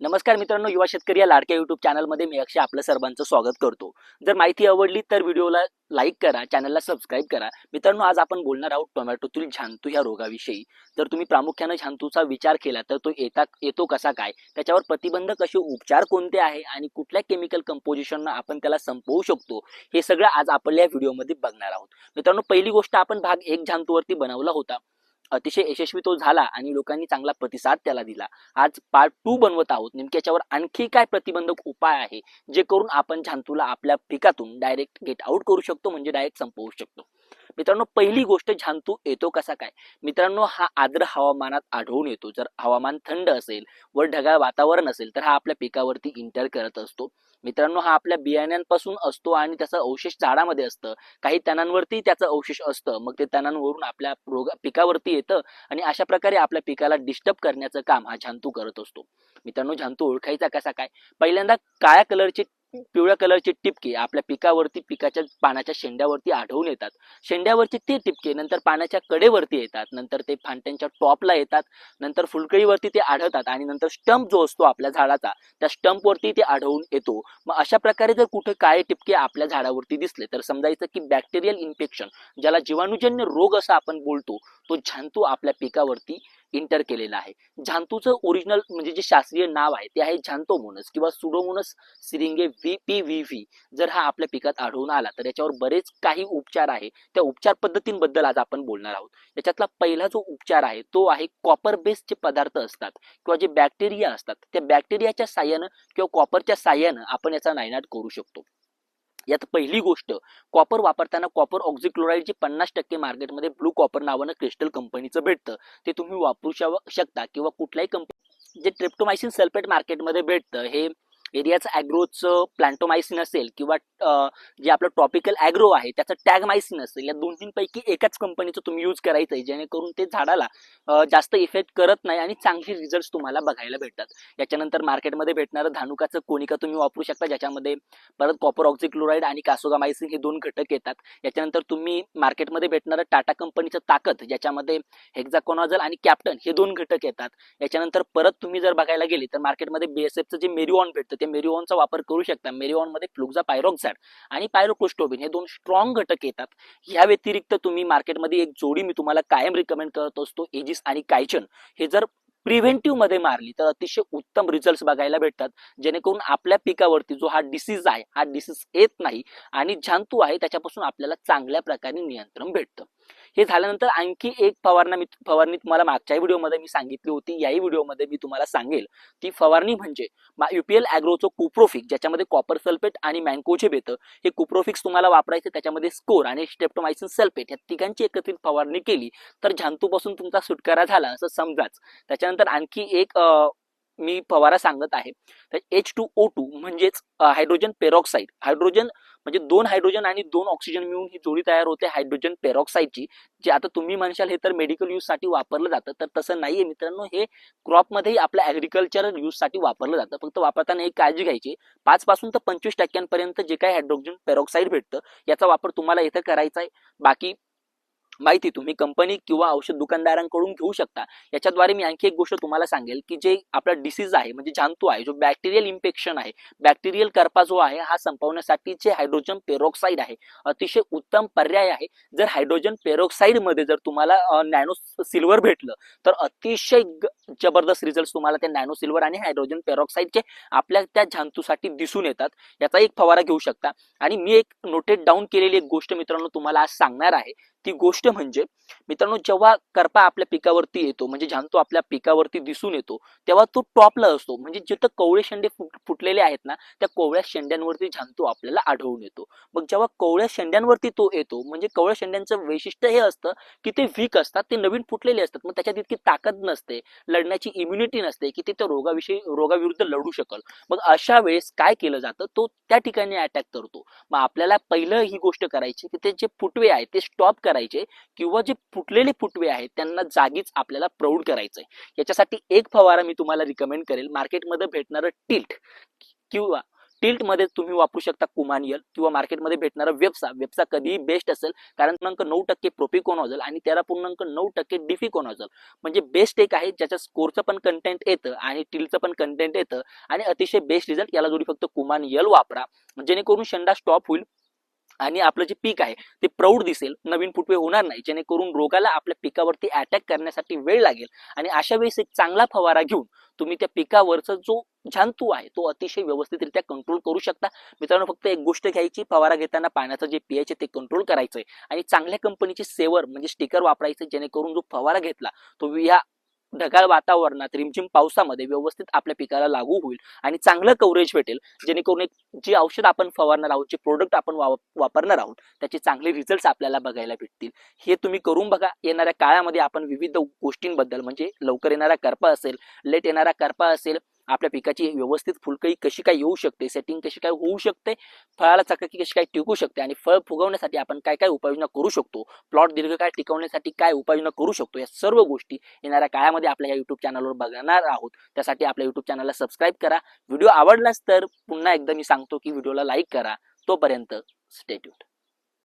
नमस्कार मित्रांनो युवा शेतकरी या लाडक्या युट्यूब चॅनलमध्ये मी अक्षय आपलं सर्वांचं स्वागत करतो. जर माहिती आवडली तर व्हिडिओला लाईक करा चॅनलला सबस्क्राईब करा. मित्रांनो आज आपण बोलणार आहोत टोमॅटोतील झांतू ह्या रोगाविषयी. जर तुम्ही प्रामुख्याने झांतूचा विचार केला तर तो येता येतो कसा काय? त्याच्यावर प्रतिबंध कसे? उपचार कोणते आहे? आणि कुठल्या केमिकल कंपोजिशननं आपण त्याला संपवू शकतो? हे सगळं आज आपण या व्हिडिओमध्ये बघणार आहोत. मित्रांनो पहिली गोष्ट आपण भाग एक झांतूवरती बनवला होता. अतिशय यशस्वी तो झाला आणि लोकांनी चांगला प्रतिसाद त्याला दिला. आज पार्ट टू बनवत आहोत. नेमक्या याच्यावर आणखी काय प्रतिबंधक उपाय आहे? जे करून आपण झांतूला आपल्या पिकातून डायरेक्ट गेट आउट करू शकतो म्हणजे डायरेक्ट संपवू शकतो. मित्रांनो पहिली गोष्ट झांतू येतो कसा काय? मित्रांनो हा आर्द्र हवामानात आढळून येतो. जर हवामान थंड असेल व ढगाळ वातावरण असेल तर हा आपल्या पिकावरती इंटर करत असतो. मित्रांनो हा आपल्या बियाण्यांपासून असतो आणि त्याचं अवशेष झाडामध्ये असतं. काही तणांवरती त्याचं अवशेष असतं. मग ते तणांवरून आपल्या रोग पिकावरती येतं आणि अशा प्रकारे आपल्या पिकाला डिस्टर्ब करण्याचं काम हा झांतू करत असतो. मित्रांनो झांतू ओळखायचा कसा काय? पहिल्यांदा काळ्या कलरचे पिवळ्या कलरचे टिपके आपल्या पिकावरती पिकाच्या पानाच्या शेंड्यावरती आढळून येतात. शेंड्यावरचे ते टिपके नंतर पानाच्या कडेवरती येतात. नंतर ते फांट्यांच्या टॉपला येतात. नंतर फुलकळीवरती ते आढळतात आणि नंतर स्टंप जो असतो आपल्या झाडाचा त्या स्टंपवरती ते आढळून येतो. मग अशा प्रकारे जर कुठे काळे टिपके आपल्या झाडावरती दिसले तर समजायचं की बॅक्टेरियल इन्फेक्शन ज्याला जीवाणूजन्य रोग असा आपण बोलतो तो झांतू आपल्या पिकावरती इंटर केलेला आहे. झांतूचं ओरिजिनल म्हणजे जे शास्त्रीय नाव आहे ते आहे झांतोमोनस किंवा Pseudomonas syringae V P V V. जर हा आपल्या पिकात आढळून आला तर याच्यावर बरेच काही उपचार आहे. त्या उपचार पद्धतींबद्दल आज आपण बोलणार आहोत. याच्यातला पहिला जो उपचार आहे तो आहे कॉपर बेस्ड जे पदार्थ असतात किंवा जे बॅक्टेरिया असतात त्या बॅक्टेरियाच्या साह्यानं किंवा कॉपरच्या साह्यानं आपण याचा नायनाट करू शकतो. यात पहिली गोष्ट कॉपर वापरताना कॉपर ऑक्झिक्लोराईड जे पन्नास टक्के मार्केटमध्ये ब्लू कॉपर नावानं क्रिस्टल कंपनीचं भेटतं. ते तुम्ही वापरू शकता किंवा कुठल्याही कंपनी जे ट्रिप्टोमायसिन सल्फेट मार्केटमध्ये भेटतं हे एरियाचं ॲग्रोचं प्लॅन्टोमायसिन असेल किंवा जे आपलं टॉपिकल ॲग्रो आहे त्याचं टॅगमायसिन असेल या दोन्हींपैकी एकाच कंपनीचं तुम्ही यूज करायचं आहे जेणेकरून ते झाडाला जास्त इफेक्ट करत नाही आणि चांगले रिझल्ट तुम्हाला बघायला भेटतात. याच्यानंतर मार्केटमध्ये भेटणारं धानुकाचं कोनिका तुम्ही वापरू शकता ज्याच्यामध्ये परत कॉपर ऑक्झिक्लोराईड आणि कासोगामायसिन हे दोन घटक येतात. याच्यानंतर तुम्ही मार्केटमध्ये भेटणारं टाटा कंपनीचं ताकद ज्याच्यामध्ये हेक्झाकोनॉझल आणि कॅप्टन हे दोन घटक येतात. याच्यानंतर परत तुम्ही जर बघायला गेले तर मार्केटमध्ये बीएसएफचं जे मेरिओन भेटतं ते मेरिओनचा वापर करू शकता. मेरिओनमध्ये फ्लुक्झा फ्लुक्झा पायरोक्साइड आणि पायरोक्लोस्टोबिन हे दोन स्ट्रॉंग घटक येतात. ह्या व्यतिरिक्त तुम्ही मार्केटमध्ये एक जोडी मी तुम्हाला कायम रिकमेंड करत असतो एजिस आणि कायचन हे जर प्रिव्हेंटिव्हमध्ये मारली तर अतिशय उत्तम रिझल्ट बघायला भेटतात. जेणेकरून आपल्या पिकावरती जो हा डिसीज आहे हा डिसीज येत नाही आणि जंतू आहे त्याच्यापासून आपल्याला चांगल्या प्रकारे नियंत्रण भेटतं. हे झाल्यानंतर आणखी एक फवारणा मी फवारणी तुम्हाला मागच्या व्हिडिओमध्ये मी सांगितली होती. याही व्हिडिओमध्ये मी तुम्हाला सांगेल ती फवारणी म्हणजे युपीएल अॅग्रोचं कुप्रोफिक ज्याच्यामध्ये कॉपर सल्फेट आणि मँकोचे बेतं हे कुप्रोफिक्स तुम्हाला वापरायचं त्याच्यामध्ये स्कोर आणि स्टेप्टोमायसिन सल्फेट या तिघांची एकत्रित फवारणी केली. तर झांतूपासून तुमचा सुटकारा झाला असं समजाच. त्याच्यानंतर आणखी एक मी फवारा सांगत आहे. तर एच टू ओ टू म्हणजेच हायड्रोजन पेरॉक्साईड हायड्रोजन म्हणजे दोन हायड्रोजन आणि दोन ऑक्सिजन मिळून ही जोडी तयार होते हायड्रोजन पेरॉक्साईडची जे आता तुम्ही म्हणशाल हे तर मेडिकल यूजसाठी वापरलं जातं तर तसं नाहीये मित्रांनो. हे क्रॉपमध्येही आपल्या ऍग्रिकल्चरल यूजसाठी वापरलं जातं. फक्त वापरताना एक काळजी घ्यायची. पाच पासून तर पंचवीस टक्क्यांपर्यंत जे काही हायड्रोजन पेरॉक्साईड भेटतं याचा वापर तुम्हाला इथं करायचा आहे. बाकी माहिती तुम्ही कंपनी किंवा औषध दुकानदारांकडून घेऊ शकता. याच्याद्वारे मी आणखी एक गोष्ट तुम्हाला सांगेल की जे आपला डिसीज आहे म्हणजे जांतू आहे जो बॅक्टेरियल इन्फेक्शन आहे बॅक्टेरियल करपा जो आहे हा संपवण्यासाठी जे हायड्रोजन पेरोक्साईड आहे अतिशय उत्तम पर्याय आहे. जर हायड्रोजन पेरोक्साईडमध्ये जर तुम्हाला नॅनो सिल्वर भेटलं तर अतिशय जबरदस्त रिझल्ट तुम्हाला त्या नॅनो सिल्वर आणि हायड्रोजन पेरोक्साईडचे आपल्या त्या झांतूसाठी दिसून येतात. याचा एक फवारा घेऊ शकता. आणि मी एक नोटेड डाऊन केलेली एक गोष्ट मित्रांनो तुम्हाला आज सांगणार आहे. ती गोष्ट म्हणजे मित्रांनो जेव्हा करपा आपल्या पिकावरती येतो म्हणजे झांतू आपल्या पिकावरती दिसून येतो तेव्हा तो टॉपला असतो. म्हणजे जिथं कवळे शेंडे फुटलेले आहेत ना त्या कोवळ्या शेंड्यांवरती झांतू आपल्याला आढळून येतो. मग जेव्हा कोवळ्या शेंड्यांवरती तो येतो म्हणजे कवळ्या शेंड्यांचं वैशिष्ट्य हे असतं की ते वीक असतात ते नवीन फुटलेले असतात मग त्याच्यात इतकी ताकद नसते लढण्याची इम्युनिटी नसते की ते त्या रोगाविषयी रोगाविरुद्ध लढू शकल. मग अशा वेळेस काय केलं जातं तो त्या ठिकाणी अटॅक करतो. मग आपल्याला पहिलं ही गोष्ट करायची की ते जे फुटवे आहे ते स्टॉप करायचे. किंवा जे फुटलेले फुटवे आहेत त्यांना जागीच आपल्याला प्रौढ करायचंय. याच्यासाठी एक फवारा मी तुम्हाला रिकमेंड करेल. मार्केटमध्ये भेटणारं टिल्ट किंवा टिल्टमध्ये तुम्ही वापरू शकता कुमानियल किंवा मार्केटमध्ये भेटणारा वेबसा. वेबसा कधीही बेस्ट असेल. कारण पूर्णांक नऊ टक्के प्रोपिकोनॉझल आणि तेरा पूर्णांक नऊ टक्के डिफिकोनॉझल म्हणजे बेस्ट एक आहे ज्याच्या स्कोरचं पण कंटेंट येतं आणि टिलचं पण कंटेंट येतं आणि अतिशय बेस्ट रिझल्ट याला जोडी फक्त कुमान यल वापरा. जेणेकरून शेंडा स्टॉप होईल. आणि आपलं जे पीक आहे ते प्रौढ दिसेल नवीन फुटवे होणार नाही जेणेकरून रोगाला आपल्या पिकावरती अटॅक करण्यासाठी वेळ लागेल. आणि अशा वेळेस एक चांगला फवारा घेऊन तुम्ही त्या पिकावरचा जो जंतू आहे तो अतिशय व्यवस्थितरित्या कंट्रोल करू शकता. मित्रांनो फक्त एक गोष्ट घ्यायची फवारा घेताना पाण्याचं जे पीएच आहे ते कंट्रोल करायचंय. आणि चांगल्या कंपनीचे सेवर म्हणजे स्टिकर वापरायचे जेणेकरून जो फवारा घेतला तो या ढगाळ वातावरणात रिमझिम पावसामध्ये व्यवस्थित आपल्या पिकाला लागू होईल आणि चांगलं कव्हरेज भेटेल. जेणेकरून एक जे औषध आपण फवारणार आहोत जे प्रोडक्ट आपण वापरणार आहोत त्याचे चांगले रिझल्ट आपल्याला बघायला भेटतील. हे तुम्ही करून बघा. येणाऱ्या काळामध्ये आपण विविध गोष्टींबद्दल म्हणजे लवकर येणारा करपा असेल लेट येणारा करपा असेल आपल्या पिकाची व्यवस्थित फुलकळी कशी काय येऊ शकते सेटिंग कशी काय होऊ शकते फळाला चकाकी कशी काय टिकू शकते आणि फळ फुगवण्यासाठी आपण काय काय उपाययोजना करू शकतो प्लॉट दीर्घकाळ टिकवण्यासाठी काय उपाययोजना करू शकतो या सर्व गोष्टी येणाऱ्या काळामध्ये आपल्या या युट्यूब चॅनलवर बघणार आहोत. त्यासाठी आपल्या युट्यूब चॅनलला सबस्क्राईब करा. व्हिडिओ आवडलाच तर पुन्हा एकदा मी सांगतो की व्हिडिओला लाईक करा. तोपर्यंत स्टेट्यूट